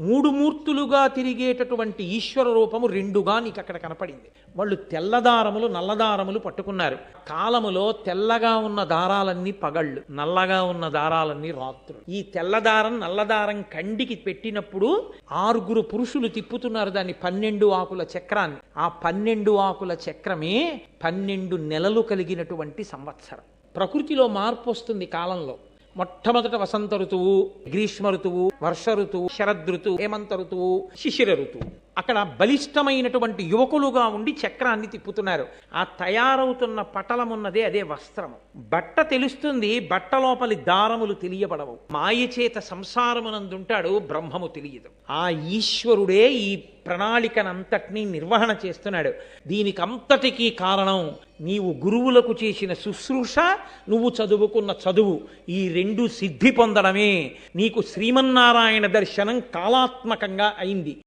మూడు మూర్తులుగా తిరిగేటటువంటి ఈశ్వర రూపము రెండుగా నీకు అక్కడ కనపడింది. వాళ్ళు తెల్లదారములు నల్లదారములు పట్టుకున్నారు. కాలములో తెల్లగా ఉన్న దారాలన్నీ పగళ్ళు నల్లగా ఉన్న దారాలన్నీ రాత్రులు. ఈ తెల్లదారం నల్లదారం కండికి పెట్టినప్పుడు ఆరుగురు పురుషులు తిప్పుతున్నారు దాన్ని పన్నెండు ఆకుల చక్రాన్ని. ఆ పన్నెండు ఆకుల చక్రమే పన్నెండు నెలలు కలిగినటువంటి సంవత్సరం. ప్రకృతిలో మార్పు వస్తుంది కాలంలో. మొట్టమొదట వసంత ఋతువు గ్రీష్మ ఋతువు వర్ష ఋతువు శరద్ ఋతువు హేమంత ఋతువు శిశిర ఋతువు. అక్కడ బలిష్టమైనటువంటి యువకులుగా ఉండి చక్రాన్ని తిప్పుతున్నారు. ఆ తయారవుతున్న పటలమున్నదే అదే వస్త్రము. బట్ట తెలుస్తుంది బట్ట లోపలి దారములు తెలియబడవు. మాయచేత సంసారమునందుంటాడు బ్రహ్మము తెలియదు. ఆ ఈశ్వరుడే ఈ ప్రణాళికనంతటినీ నిర్వహణ చేస్తున్నాడు. దీనికంతటికీ కారణం నీవు గురువులకు చేసిన శుశ్రూష నువ్వు చదువుకున్న చదువు. ఈ రెండు సిద్ధి పొందడమే. నీకు శ్రీమన్నారాయణ దర్శనం కాలాత్మకంగా అయింది.